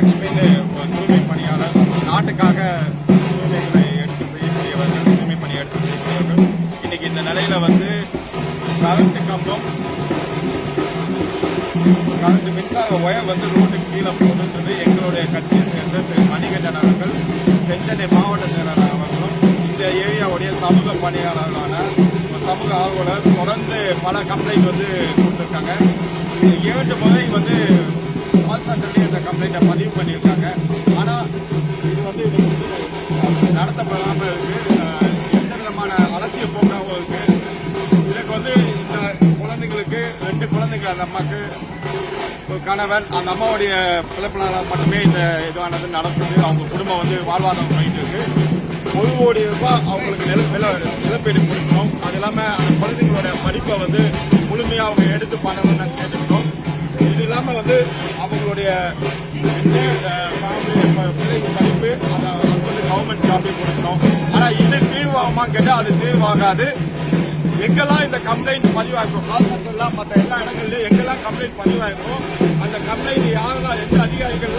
தனலட்சுமின்னு தூய்மை பணியாளர் நாட்டுக்காக தூய்மைகளை எடுத்து செய்யக்கூடியவர்கள் தூய்மை பணி எடுத்து செய்யக்கூடியவர்கள். இன்னைக்கு இந்த நிலையில வந்து கரண்ட் கம்பம் கரண்ட் மின்சார ஒயர் வந்து ரோட்டுக்கு கீழே போகுதுன்றது எங்களுடைய கட்சியை சேர்ந்த திரு மணிகண்டன் அவர்கள் தென்சென்னை மாவட்ட செயலாளர் அவர்களும் இந்த ஏரியாவுடைய சமூக பணியாளர்களான சமூக ஆர்வலர் தொடர்ந்து பல கம்ப்ளைண்ட் வந்து கொடுத்துருக்காங்க. ஏழு முறை வந்து கம்ப்ளைண்ட்டை பதிவு பண்ணியிருக்காங்க. ஆனால் இது வந்து இது நடத்தப்படாமல் இருக்கு. எந்த விதமான அலட்சிய போக்காகவும் இருக்கு. இதுக்கு வந்து இந்த குழந்தைங்களுக்கு ரெண்டு குழந்தைங்க அந்த அம்மாக்கு ஒரு கணவன் அந்த அம்மாவுடைய பிழைப்பினால மட்டுமே இந்த இதுவானது நடக்குது. அவங்க குடும்பம் வந்து வாழ்வாதாரம் பண்ணிட்டு இருக்கு ஒரு கோடி ரூபாய் அவங்களுக்கு நில இழப்பீடு கொடுக்கணும். அது இல்லாமல் அந்த குழந்தைங்களோட படிப்பை வந்து அவங்களுடைய ஃபேமிலி பிள்ளைங்க படிப்பு அதை வந்து கவர்மெண்ட் ஜாபே கொடுக்கணும் ஆனால் இது தீர்வாகுமா கேட்டால் அது தீர்வாகாது. எங்கெல்லாம் இந்த கம்ப்ளைண்ட் பதிவாகும் கால் சென்டர்லாம் மற்ற எல்லா இடங்கள்லயும் எங்கெல்லாம் கம்ப்ளைண்ட் பதிவாகும் அந்த கம்ப்ளைண்ட் யாரெல்லாம் எந்த அதிகாரிகள்